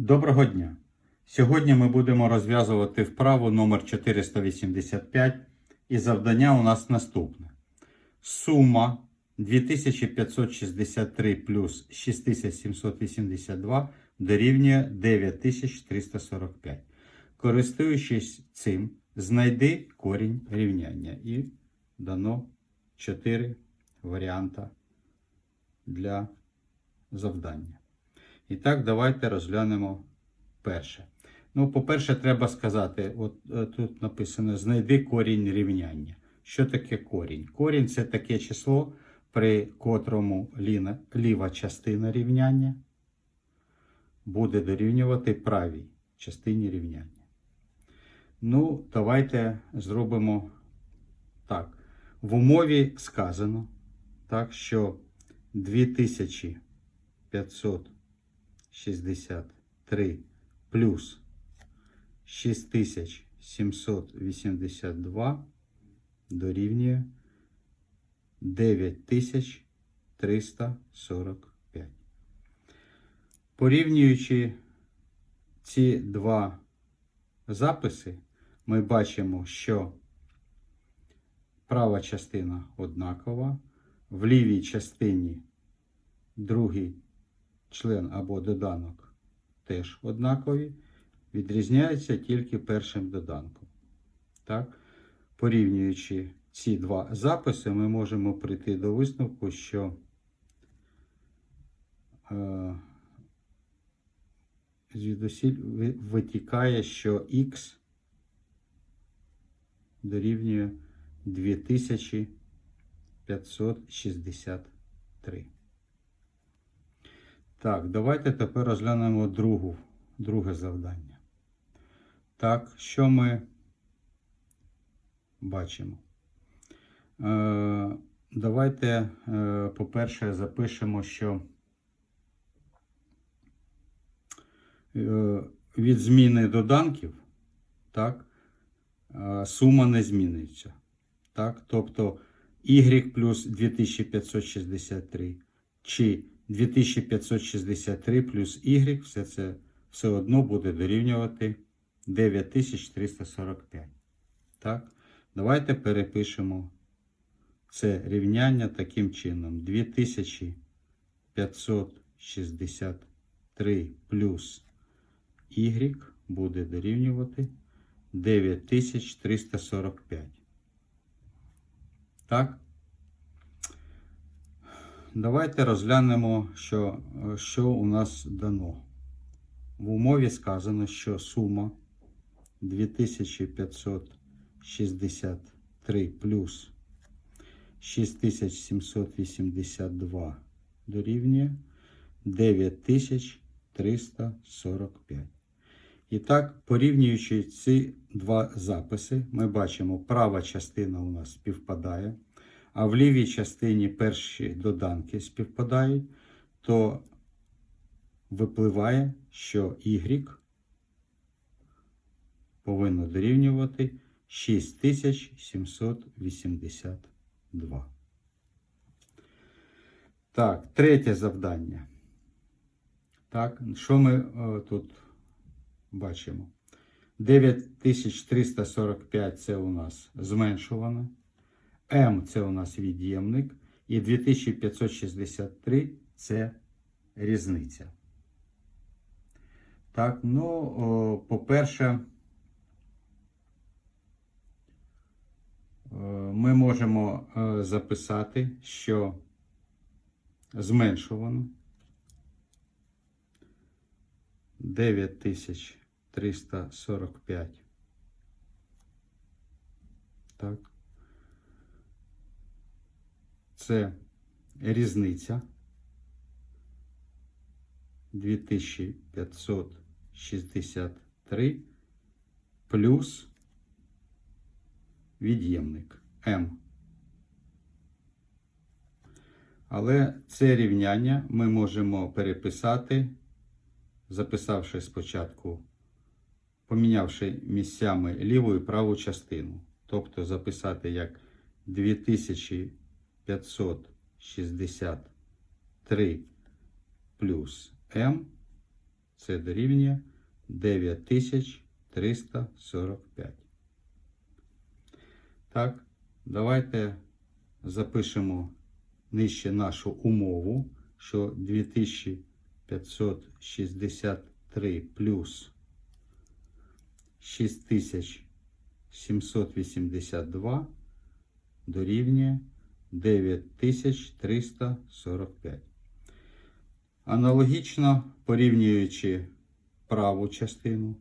Доброго дня! Сьогодні ми будемо розв'язувати вправу номер 485 і завдання у нас наступне. Сума 2563 плюс 6782 дорівнює 9345. Користуючись цим, знайди корінь рівняння і дано 4 варіанта для завдання. І так, давайте розглянемо перше. Ну, по-перше, треба сказати: от е, тут написано: знайди корінь рівняння. Що таке корінь? Корінь це таке число, при котрому ліва частина рівняння буде дорівнювати правій частині рівняння. Ну, давайте зробимо так. В умові сказано, так, що 2500 63 плюс 6782 дорівнює 9345. Порівнюючи ці два записи, ми бачимо, що права частина однакова, в лівій частині другий член або доданок теж однакові, відрізняються тільки першим доданком. Так? Порівнюючи ці два записи, ми можемо прийти до висновку, що е, звідусіль витікає, що х дорівнює 2563. Так, давайте тепер розглянемо другу, друге завдання. Так, що ми бачимо? Е, давайте, е, по-перше, запишемо, що е, від зміни доданків так, е, сума не зміниться. Так, тобто y плюс 2563 чи 2563 плюс y, все це все одно буде дорівнювати 9345. Так? Давайте перепишемо це рівняння таким чином. 2563 плюс y буде дорівнювати 9345. Так? Давайте розглянемо, що, що у нас дано. В умові сказано, що сума 2563 плюс 6782 дорівнює 9345. І так, порівнюючи ці два записи, ми бачимо, права частина у нас співпадає а в лівій частині перші доданки співпадають, то випливає, що y повинно дорівнювати 6782. Так, третє завдання. Так, що ми е, тут бачимо? 9345 це у нас зменшувано. М це у нас від'ємник, і 2563 це різниця. Так, ну, по-перше, е, ми можемо е, записати, що зменшувано 9345. Так. Це різниця 2563 плюс від'ємник М. Але це рівняння ми можемо переписати, записавши спочатку, помінявши місцями ліву і праву частину. Тобто записати як 2000 563 плюс М це дорівнює 9345. Так, давайте запишемо нижче нашу умову, що 2563 плюс 6782 дорівнює 9345. Аналогічно порівнюючи праву частину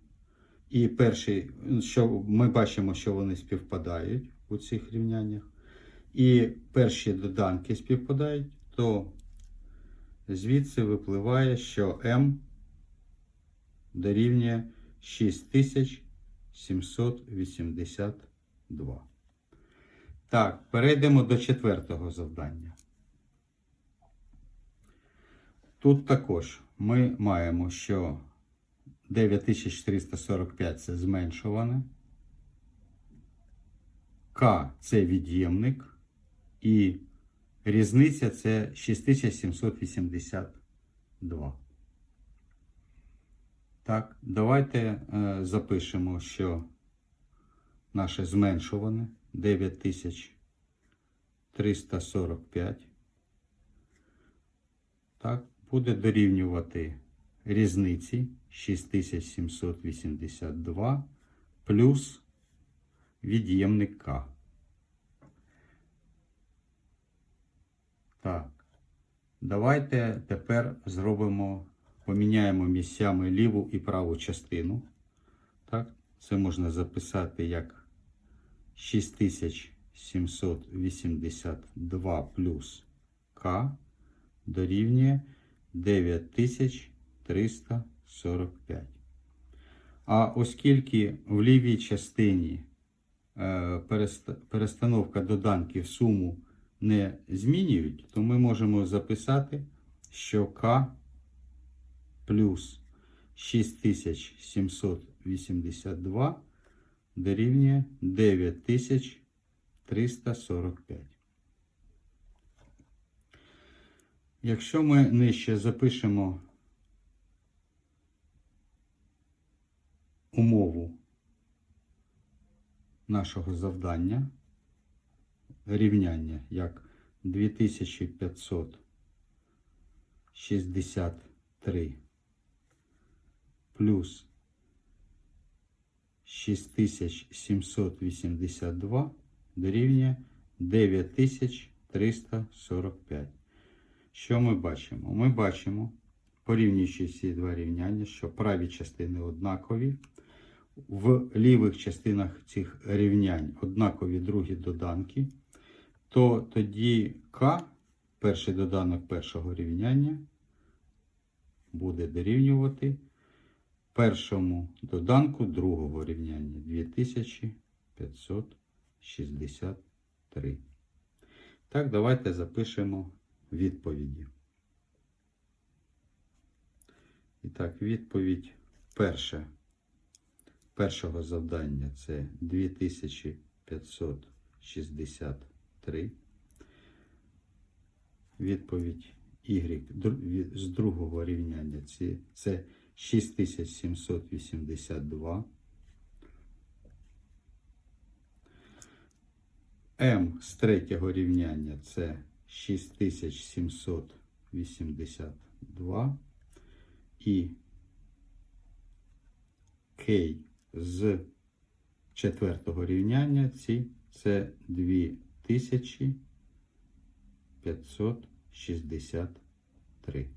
і перший, що ми бачимо, що вони співпадають у цих рівняннях, і перші доданки співпадають, то звідси випливає, що m дорівнює 6782. Так, перейдемо до четвертого завдання. Тут також ми маємо, що 9445 це зменшуване. К це від'ємник. І різниця це 6782. Так, давайте е, запишемо, що наше зменшуване 9345. Так, буде дорівнювати різниці 6782 плюс від'ємник К. Так. Давайте тепер зробимо, поміняємо місцями ліву і праву частину. Так, це можна записати як 6782 плюс К дорівнює 9345. А оскільки в лівій частині е, перестановка доданків суму не змінюють, то ми можемо записати, що К плюс 6782 дорівнює 9345. Якщо ми нижче запишемо умову нашого завдання, рівняння як 2563 плюс 6782 дорівнює 9345. Що ми бачимо? Ми бачимо, порівнюючи ці два рівняння, що праві частини однакові. В лівих частинах цих рівнянь однакові другі доданки, то тоді К, перший доданок першого рівняння, буде дорівнювати першому доданку другого рівняння 2563. Так, давайте запишемо відповіді. І так, відповідь перша. Першого завдання це 2563. Відповідь Y з другого рівняння це, 6782. М з третього рівняння це 6782 і К з четвертого рівняння ці це 2563.